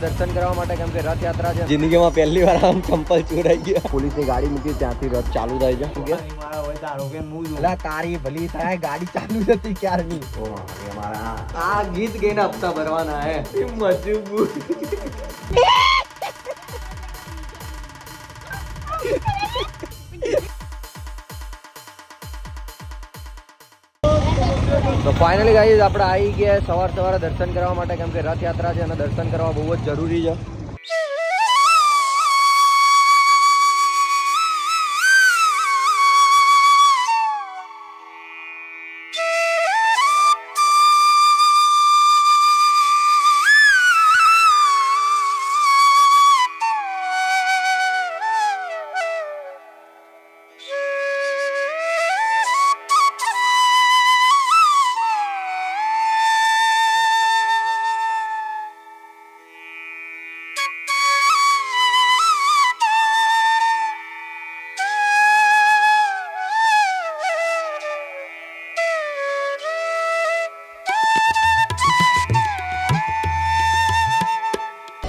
દર્શન કરવા માટે કેમ કે રથયાત્રા છે. જિંદગીમાં પહેલી વાર આમ ચંપલ ચોરાઈ ગયા. પોલીસની ગાડી મૂકી ત્યાંથી રથ ચાલુ થાય છે તારી ભલી થાય ગાડી ચાલુ નથી હતી ક્યારની? મારા. આ ગીત ગઈને હપ્તા ભરવાના હે. મજબૂત તો ફાઇનલી ગાઈઝ આપણે આવી ગયા સવાર સવારે દર્શન કરવા માટે, કેમ કે રથયાત્રા છે અને દર્શન કરવા બહુ જ જરૂરી છે.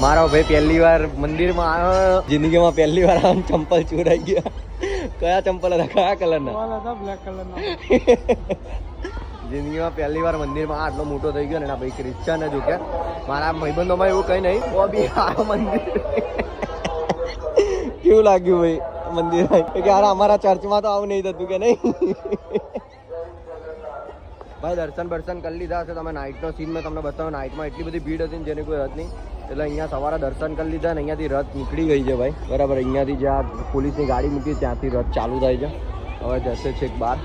મારો ભાઈ પહેલી વાર મંદિરમાં આવ્યો. જિંદગીમાં પહેલી વાર આમ ચંપલ ચોરાઈ ગયા. કયા ચંપલ હતા? કયા કલરના? જિંદગીમાં પહેલી વાર મંદિરમાં આટલો મોટો થઈ ગયો ને એના ભાઈ ક્રિશ્ચન જ કે મારા ભાઈબંધોમાં એવું કઈ નહીં તો બી આ મંદિર. કેવું લાગ્યું ભાઈ મંદિર? કે યાર અમારા ચર્ચમાં તો આવું નહીં થતું કે નહીં? ભાઈ દર્શન બર્શન કરી લીધા હશે તમે. નાઇટનો સીન મેં તમને બતાવ્યો નાઇટમાં એટલી બધી ભીડ હતી જેની કોઈ હદ નહીં. એટલે અહીંયા સવારે દર્શન કરી લીધા ને અહીંયાથી રથ નીકળી ગઈ છે ભાઈ. બરાબર, અહીંયાથી જ્યાં પોલીસની ગાડી મૂકી ત્યાંથી રથ ચાલુ થાય છે. હવે જશે છેક બહાર.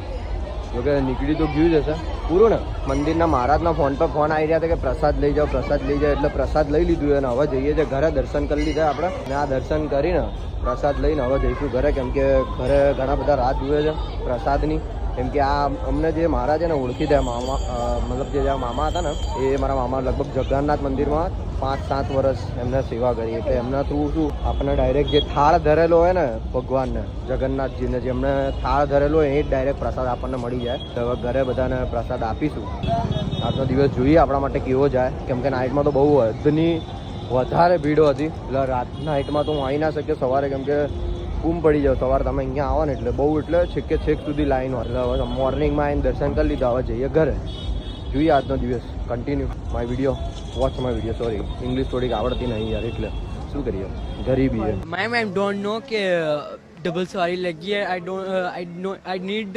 જોકે નીકળી તો ગયું જ હશે. પૂરું ને? મંદિરના મહારાજના ફોન પર ફોન આવી રહ્યા હતા કે પ્રસાદ લઈ જાઓ, પ્રસાદ લઈ જાઓ, એટલે પ્રસાદ લઈ લીધું અને હવે જઈએ છીએ ઘરે દર્શન કરી લીધા આપણે. ને આ દર્શન કરીને પ્રસાદ લઈને હવે જઈશું ઘરે, કેમ કે ઘરે ઘણા બધા રાહ જુએ છે પ્રસાદની. કેમ કે આ અમને જે મારા છે ને ઓળખી દે મામા મતલબ જે મામા હતા ને, એ મારા મામા લગભગ જગન્નાથ મંદિરમાં પાંચ સાત વર્ષ એમને સેવા કરી. એટલે એમના થ્રુ શું, આપણને ડાયરેક્ટ જે થાળ ધરેલો હોય ને ભગવાનને, જગન્નાથજીને, જે એમને થાળ ધરેલો હોય, એ જ ડાયરેક્ટ પ્રસાદ આપણને મળી જાય. તો હવે ઘરે બધાને પ્રસાદ આપીશું. આજનો દિવસ જોઈએ આપણા માટે કેવો જાય. કેમ કે નાઇટમાં તો બહુ હદની વધારે ભીડો હતી. એટલે રાત નાઇટમાં તો હું આવી ના શક્યો સવારે, કેમ કે ઘૂમ પડી જાવ. સવારે તમે અહીંયા આવો ને એટલે બહુ એટલે છેકે છેક સુધી લાઈન હોય. એટલે હવે મોર્નિંગમાં આવીને દર્શન કરી લીધા. હવે જઈએ ઘરે. જોઈએ આજનો દિવસ. Continue my video watch my video sorry English થોડીક આવડતી નહીં યાર, એટલે. શું કરીએ? ગરીબી મેમ આઈ ડોન્ટ નો કે ડબલ સોરી લગી I don't I know I need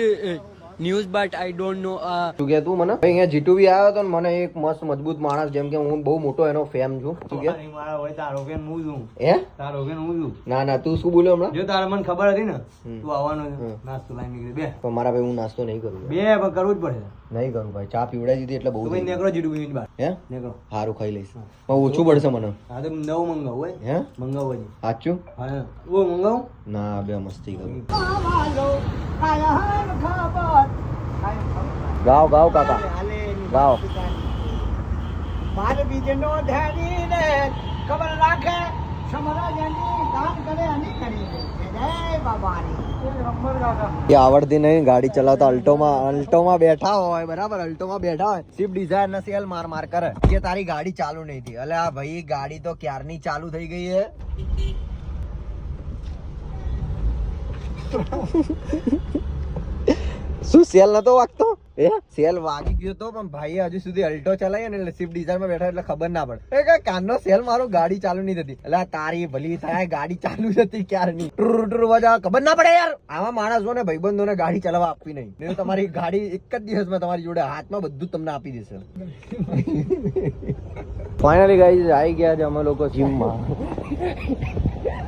news but I don't know શું કે તું મને? અહીંયા જીટુ બી આવ્યો તો મને એક મસ્ત મજબૂત માણસ જેમ કે હું બહુ મોટો એનો ફેમ છું. શું કે? મારા હોય તારો ફેન હું છું. હે? તારો ફેન હું છું. ના ના તું શું બોલ્યો હમણાં? જો તારે મને ખબર હતી ને તું આવવાનો નાસ્તો લઈને નીકળી. બે. તો મારા ભાઈ હું નાસ્તો નહીં કરું. બે કરવું જ પડે. નહીં કરું ભાઈ ચા પીવડાવી દીધી એટલે બહુ ભાઈ નીકળો જીટુ બી બહાર. હે? નીકળો. સારું ખાઈ લઈશ. પણ ઓછું પડશે મને. હા તો નવું મંગાવું હોય. હે? મંગાવું સાચું? હા. ઓ મંગાવું? ના બે મસ્તી કરું. ગાવ ગાવ કાકા. ગાવ મારે બીજે નો ધ્યાની ને ખબર રાખે સમરાજની દાન કરે અને કરી દે. જય બાબાની. એ આવડતી નહીં ગાડી ચલાવતા અલ્ટોમાં અલ્ટોમાં બેઠા હોય બરાબર અલ્ટોમાં બેઠા હોય. સ્વિફ્ટ ડિઝાયર નથી સેલ માર માર કરે. કે તારી ગાડી ચાલુ નહીં થઈ. અલે આ ભાઈ ગાડી તો ક્યારની ચાલુ થઈ ગઈ છે શું સેલ નતો વાગતો? એ? સેલ વાગી ગયો તો પણ ભાઈ હજુ સુધી અલ્ટો ચલાવી ને એટલે સ્વિફ્ટ ડિઝાયરમાં બેઠા એટલે ખબર ના પડે. એ કઈ કાનનો સેલ મારો ગાડી ચાલુ નહીં થતી. એટલે તારી ભલી થાય ગાડી ચાલુ હતી ક્યારની ટ્રુ ટ્રુ વજા ખબર ના પડે યાર. આવા માણસો ને ભાઈબંધોને ગાડી ચલાવવા આપવી નહીં. નહીં તમારી ગાડી એક જ દિવસમાં તમારી જોડે હાથમાં બધું તમને આપી દેશે. ફાઇનલી ગાઈ આવી ગયા છે અમે લોકો જીમમાં.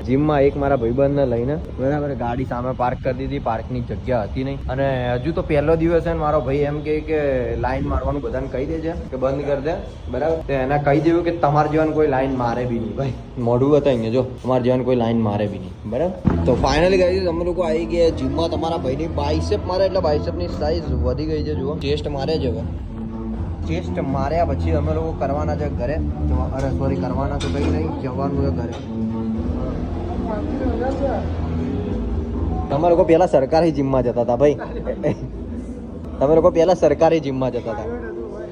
જીમમાં એક મારા ભાઈબંધને લઈને બરાબર ગાડી સામે પાર્ક કરી દીધી. પાર્કની જગ્યા હતી નહીં. અને હજુ તો પહેલો દિવસ છે મારો ભાઈ એમ કહે કે લાઈન મારવાનું બધાને કહી દેજે કે બંધ કરી દે. બરાબર? તો એને કહી દેવું કે તમારા જીવન કોઈ લાઈન મારે બી નહીં. ભાઈ, મોઢું હતા અહીંયા જો, તમારા જીવન કોઈ લાઈન મારે બી નહીં. બરાબર? તો ફાઇનલી ગાઈઝ અમે લોકો આવી ગયા જીમમાં. તમારા ભાઈની બાઇસેપ મારે, એટલે બાઇસેપની સાઇઝ વધી ગઈ છે, જુઓ. ચેસ્ટ મારે છે હવે. ચેસ્ટ માર્યા પછી અમે લોકો કરવાના છે ઘરે. સોરી કરવાના તો ભાઈ નહીં. જવાનું છે ઘરે. તમે લોકો પહેલા સરકારી જીમમાં જતા હતા ભાઈ. તમે લોકો પહેલા સરકારી જીમમાં જતા હતા.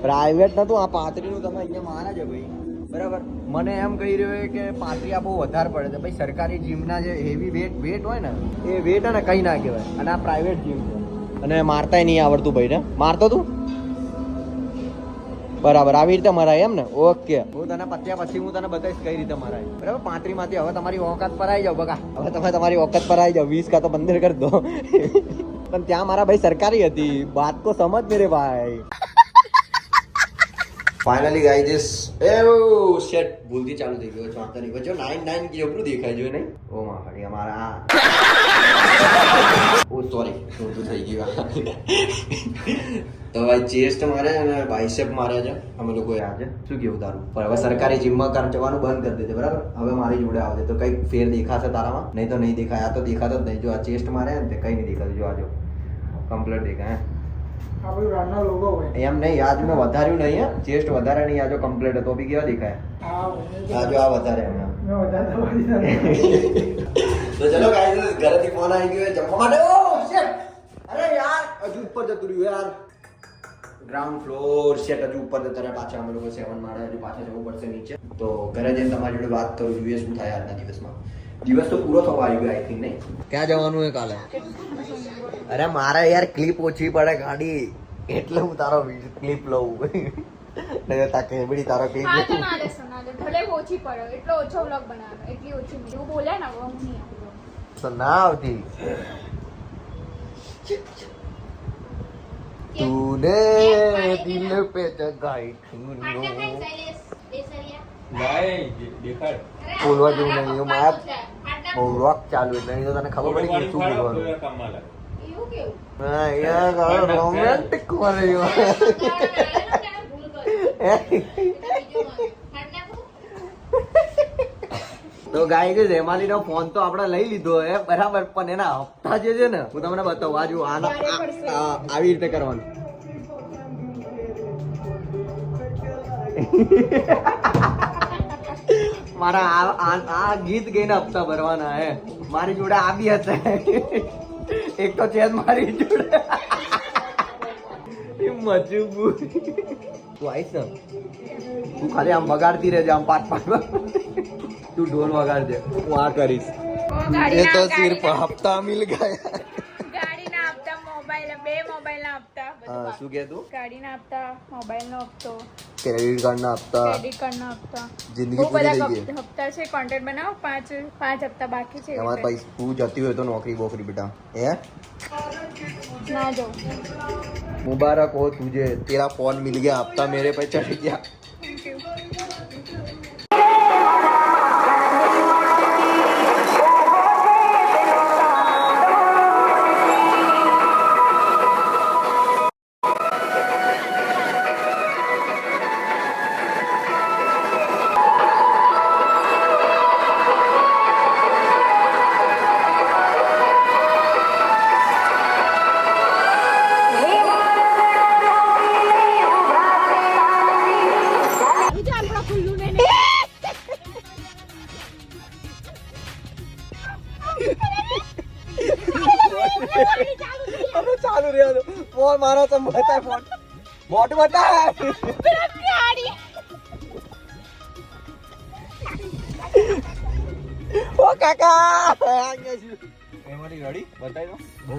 પ્રાઇવેટ નતું, આ પાતરીનું તમે અહીંયા મારા છે ભાઈ. બરાબર? મને એમ કહી રહ્યો કે પાત્રિયા બહુ વધારે પડે છે. ભાઈ, સરકારી જીમના જે હેવી વેટ વેટ હોય ને, એ વેટ અને કંઈ ના કહેવાય. અને આ પ્રાઇવેટ જીમ છે. અને મારતાય નહીં આવડતું ભાઈ ને મારતો તું? બરાબર આવી રીતે મરાય એમ ને? ઓકે. હું તને પત્યા પછી હું તને બતાવીશ કઈ રીતે મરાય. બરાબર પાંત્રી માંથી હવે તમારી ઓકાત પર આવી જાઓ બકા. હવે તમે તમારી ઓકાત પર આવી જાઓ વીસ કા તો પંદર કરી દો. પણ ત્યાં મારા ભાઈ સરકારી હતી. વાત તો સમજ મેરે ભાઈ. ફાઇનલી ગાઈ ધીસ એવો શેટ ભૂલથી ચાલુ થઈ ગયો ચોંતર નહીં બચ્યો નાઇન નાઇન જેટલું દેખાય છે નહીં? ઓ માં ફરી અમારા ઓ સોરી તો થઈ ગયું. તો ભાઈ ચેસ્ટ મારે અને બાઇસેપ મારે છે. અમે લોકો આજે શું કેવું તારું? પણ હવે સરકારી જીમમાં કામ જવાનું બંધ કરી દીધું બરાબર? હવે મારી જોડે આવજે. તો કઈ ફેર દેખાશે તારામાં? નહીં તો નહીં દેખાય. આ તો દેખાતો જ નહીં. જો આ ચેસ્ટ મારે ને તે કઈ નહીં દેખાતું. જો આજો કમ્પ્લીટ દેખાય એમ નહીં આજ મેં વધાર્યું નહીં ચેસ્ટ વધારે નહીં આજો કમ્પ્લીટ તો બી કેવા દેખાય? આજો આ વધારે. તો ચલો ગાઈસ ઘરેથી ફોન આવી ગયો જમવા માટે? ઓ અરે યાર! હજુ ઉપર જતું રહ્યું યાર. ગ્રાઉન્ડ ફ્લોર શેટ હજુ ઉપર જતા રહ્યા પાછા અમે લોકો સેવન માળે હજુ પાછા જવું પડશે નીચે. તો ઘરે જઈને તમારી જોડે વાત કરું જોઈએ શું થાય આજના દિવસમાં? દિવસ તો પૂરો થવા આવી ગયો આઈ થિંક નહીં? ક્યાં જવાનું છે કાલે? અરે મારે યાર ક્લિપ ઓછી પડે ગાડી. એટલે હું તારો ક્લિપ લઉં. નહીં તા કેબડી તારો ક્લિપ હા તો ના લેશો ના લે. ભલે ઓછી પડે એટલો ઓછો વ્લોગ બનાવે એટલી ઓછી હું બોલ્યા ને હું નહીં આવું તો ના આવતી. તૂને દિલ પે જગાઈ બોલવા જેવું નહીં એવું રોક ચાલુ એટલે નહીં તો તને ખબર પડી કે શું બોલવાનું હા યાર રોમેન્ટિક કરે. તો ગાય કે જેમાલી નો ફોન તો આપણે લઈ લીધો હે બરાબર પણ એના હપ્તા જે છે ને હું તમને બતાવું આજુ આના આ- આ- આવી રીતે કરવાનું. મારા આ આ- ગીત ગઈને હપ્તા ભરવાના હે. મારી જોડે આ બી હતા એક તો છે મારી જોડે. એ મજબૂર. તું આવીશ ને? તું ખાલી આમ વગાડતી રહેજે આમ પાટ પાટ તું ઢોલ વગાડજે. હું આ કરીશ. એ તો સિર્ફ હપ્તા મિલ ગયા બે મોબાઈલ ના હપ્તા શું કહે તું? ગાડી ના હપ્તા મોબાઈલ નો હપ્તો ક્રેડિટ કાર્ડ ના હપ્તા ક્રેડિટ કાર્ડ ના હપ્તા જિંદગી પૂરી થઈ ગઈ. હપ્તા છે કોન્ટેક્ટ બનાવો પાંચ પાંચ હપ્તા બાકી છે. તમારે પૈસા તું જતી હોય તો નોકરી બોકરી બેટા. હે? ના જો મુબારક હો તુજે. તેરા ફોન મિલ ગયા હપ્તા મેરે પૈસા ચડી ગયા. મારો તો બતાય ફોન. મોટ બતાય ઓ કાકા એમાંથી ગાડી બતાવી દો. બહુ